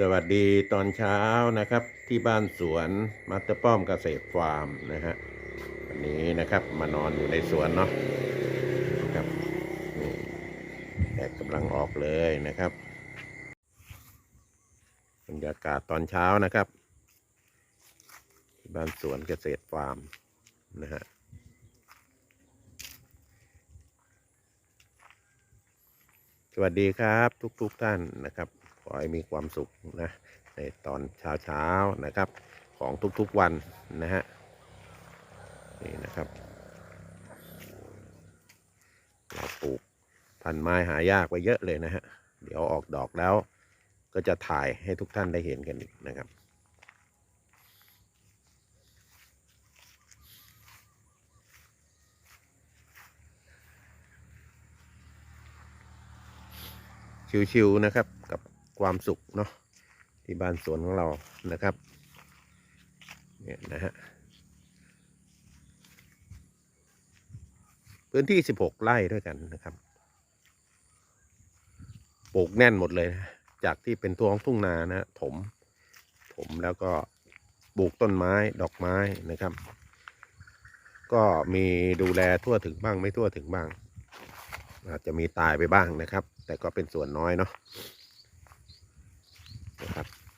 สวัสดีตอนเช้านะครับ ที่บ้านสวนมัตเตอร์ป้อมเกษตรฟาร์มนะฮะวันนี้นะครับมานอนอยู่ในสวนเนาะนะครับนี่แดดกำลังออกเลยนะครับบรรยากาศตอนเช้านะครับที่บ้านสวนเกษตรฟาร์มนะฮะสวัสดีครับทุกๆทท่านนะครับ ขอให้มีความสุขนะในตอนเช้าเช้าๆนะครับของทุกๆวันนะฮะนี่นะครับเราปลูกพันไม้หายากไปเยอะเลยนะฮะเดี๋ยวออกดอกแล้วก็จะถ่ายให้ทุกท่านได้เห็นกันอีกนะครับชิวๆนะครับกับ ความสุขเนาะที่บ้านสวนของเรานะครับเนี่ยนะฮะพื้นที่ 16 ไร่ด้วยกันนะครับปลูกแน่นหมดเลยนะจากที่เป็นท้องทุ่งนานะถม ถมแล้วก็ปลูกต้นไม้ดอกไม้นะครับ ก็มีดูแลทั่วถึงบ้างไม่ทั่วถึงบ้าง อาจจะมีตายไปบ้างนะครับ แต่ก็เป็นส่วนน้อยเนาะ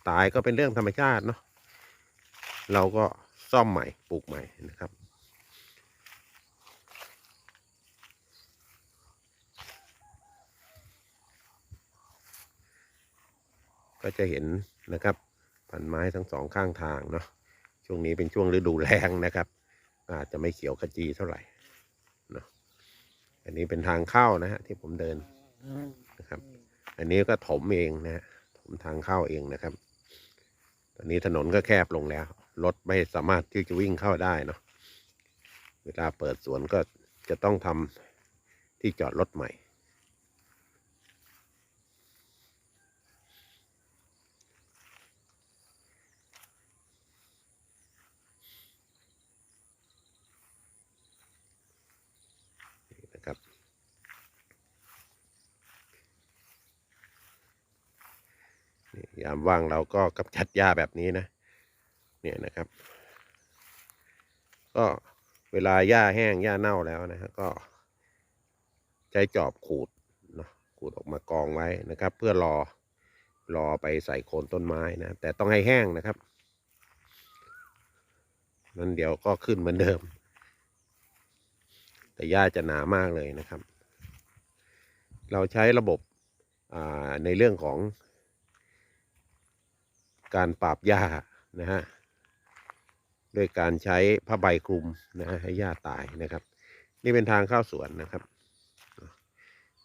ตายก็เป็นเรื่องธรรมชาติเนาะเราก็ซ่อมใหม่ปลูกใหม่นะครับ ก็จะเห็นนะครับพันไม้ทั้งสองข้างทางเนาะช่วงนี้เป็นช่วงฤดูแล้งนะครับ อาจจะไม่เขียวขจีเท่าไหร่เนาะอันนี้เป็นทางเข้านะฮะที่ผมเดินนะครับ อันนี้ก็ถมเองนะฮะถมทางเข้าเองนะครับ ตอนนี้ถนนก็แคบลงแล้ว รถไม่สามารถที่จะวิ่งเข้าได้เนาะเวลาเปิดสวนก็จะต้องทำที่จอดรถใหม่ นี่นะครับ นี่ ยามว่างเราก็กำจัดหญ้าแบบนี้นะ เนี่ยนะครับ ก็เวลาหญ้าแห้งหญ้าเน่าแล้วนะฮะก็ใช้จอบขูดเนาะขูดออกมากองไว้นะครับ เพื่อรอรอไปใส่โคนต้นไม้นะ แต่ต้องให้แห้งนะครับนั้นเดี๋ยวก็ขึ้นเหมือนเดิม แต่หญ้าจะหนามากเลยนะครับ เราใช้ระบบในเรื่องของ การปราบหญ้านะฮะด้วยการใช้ผ้าใบคลุมนะฮะให้หญ้าตายนะครับ นี่เป็นทางเข้าสวนนะครับ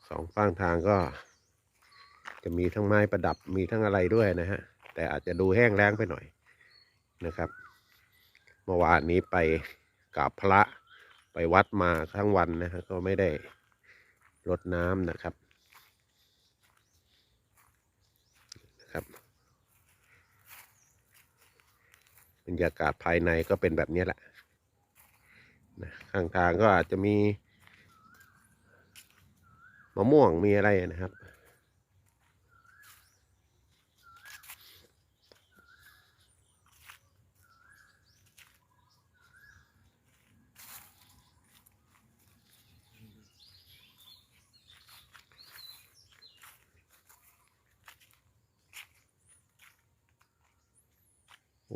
สองฝั่งทางก็ จะมีทั้งไม้ประดับมีทั้งอะไรด้วยนะฮะแต่อาจจะดูแห้งแล้งไปหน่อยนะครับเมื่อวานนี้ไปกราบพระไปวัดมาทั้งวันนะฮะก็ไม่ได้รดน้ำนะครับนะครับ บ รรยากาศภายในก็เป็นแบบนี้แหละนะข้างทางก็อาจจะมีมะม่วงมีอะไรนะครับ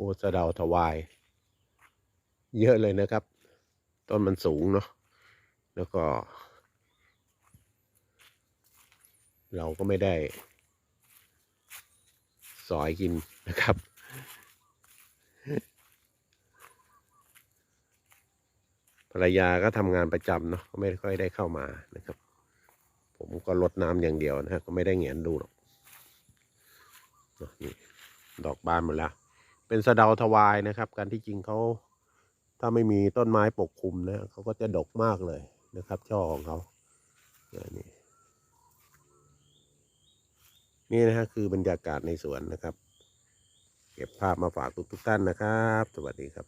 โอ้สะเดาถวาย เยอะเลยนะครับ ต้นมันสูงเนาะแล้วก็ เราก็ไม่ได้ สอยกินนะครับ ภรรยาก็ทำงานประจำเนาะก็ไม่ค่อยได้เข้ามานะครับ ผมก็ลดน้ำอย่างเดียวนะฮะก็ไม่ได้เหงียนดูหรอกนี่ดอกบานหมดแล้ว เป็นสะเดาทวายนะครับการที่จริงเขาถ้าไม่มีต้นไม้ปกคลุมนะเขาก็จะดกมากเลยนะครับช่อของเขานี่นี่นี่นะฮะคือบรรยากาศในสวนนะครับ เก็บภาพมาฝากทุกทุกๆท่านนะครับ สวัสดีครับ